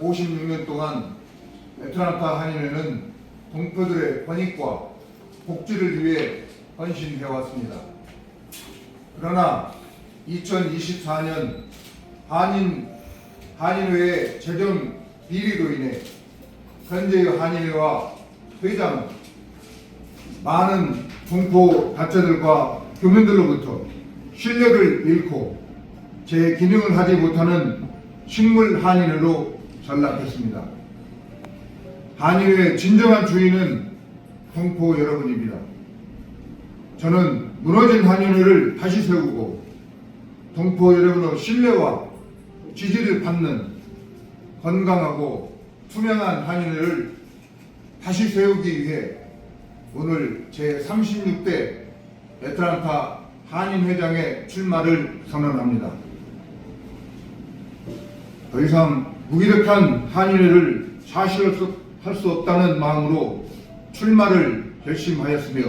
56년 동안 애틀란타 한인회는 동포들의 권익과 복지를 위해 헌신해왔습니다. 그러나 2024년 한인 한인회의 재정 비리로 인해 현재의 한인회와 회장은 많은 동포 단체들과 교민들로부터 신뢰를 잃고 제 기능을 하지 못하는 식물 한인회로 전락했습니다. 한인회의 진정한 주인은 동포 여러분입니다. 저는 무너진 한인회를 다시 세우고 동포 여러분의 신뢰와 지지를 받는 건강하고 투명한 한인회를 다시 세우기 위해 오늘 제 36대 애틀란타 한인회장의 출마를 선언합니다. 더 이상 무기력한 한인회를 사실할 수, 없다는 마음으로 출마를 결심하였으며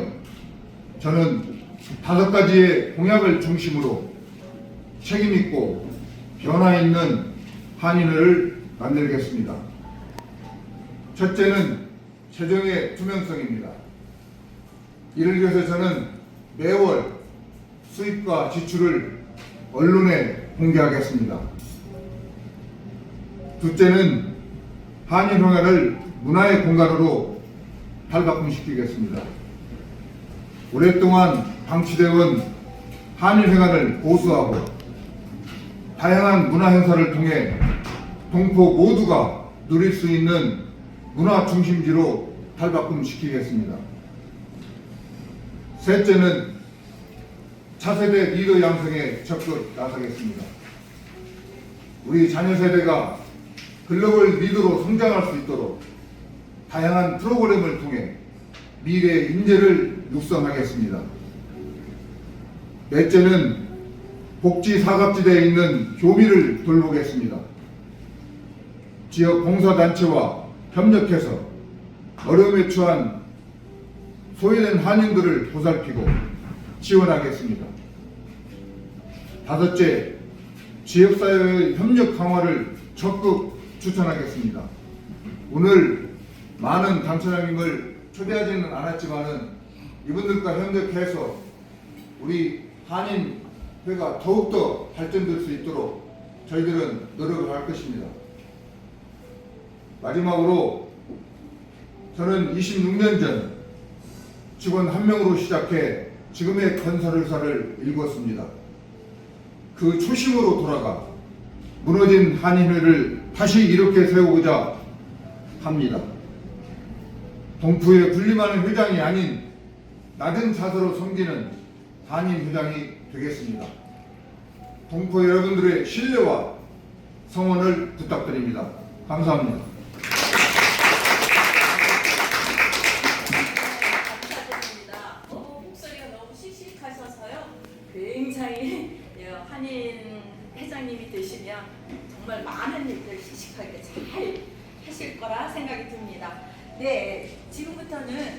저는 다섯 가지의 공약을 중심으로 책임있고 변화 있는 한인회를 만들겠습니다. 첫째는 재정의 투명성입니다. 이를 위해서 저는 매월 수입과 지출을 언론에 공개하겠습니다. 둘째는 한인회관을 문화의 공간으로 탈바꿈시키겠습니다. 오랫동안 방치되어 온 한일 회관을 보수하고 다양한 문화 행사를 통해 동포 모두가 누릴 수 있는 문화 중심지로 탈바꿈시키겠습니다. 셋째는 차세대 리더 양성에 적극 나서겠습니다. 우리 자녀 세대가 글로벌 리더로 성장할 수 있도록 다양한 프로그램을 통해 미래 인재를 육성하겠습니다. 넷째는 복지 사각지대에 있는 교미를 돌보겠습니다. 지역 봉사단체와 협력해서 어려움에 처한 소외된 한인들을 보살피고 지원하겠습니다. 다섯째, 지역사회의 협력 강화를 적극 추천하겠습니다. 오늘 많은 당처장님을 초대하지는 않았지만은 이분들과 협력해서 우리 한인 회가 더욱더 발전될 수 있도록 저희들은 노력을 할 것입니다. 마지막으로 저는 26년 전 직원 한 명으로 시작해 지금의 건설회사를 일궜습니다. 그 초심으로 돌아가 무너진 한인회를 다시 이렇게 세우고자 합니다. 동포의 군림하는 회장이 아닌 낮은 자세로 섬기는 한인 회장이 되겠습니다. 동포 여러분들의 신뢰와 성원을 부탁드립니다. 감사합니다. 어. 굉장히 예, 한인 회장님이 되시면 정말 많은 일들 씩씩하게 잘 하실 거라 생각이 듭니다. 네, 지금부터는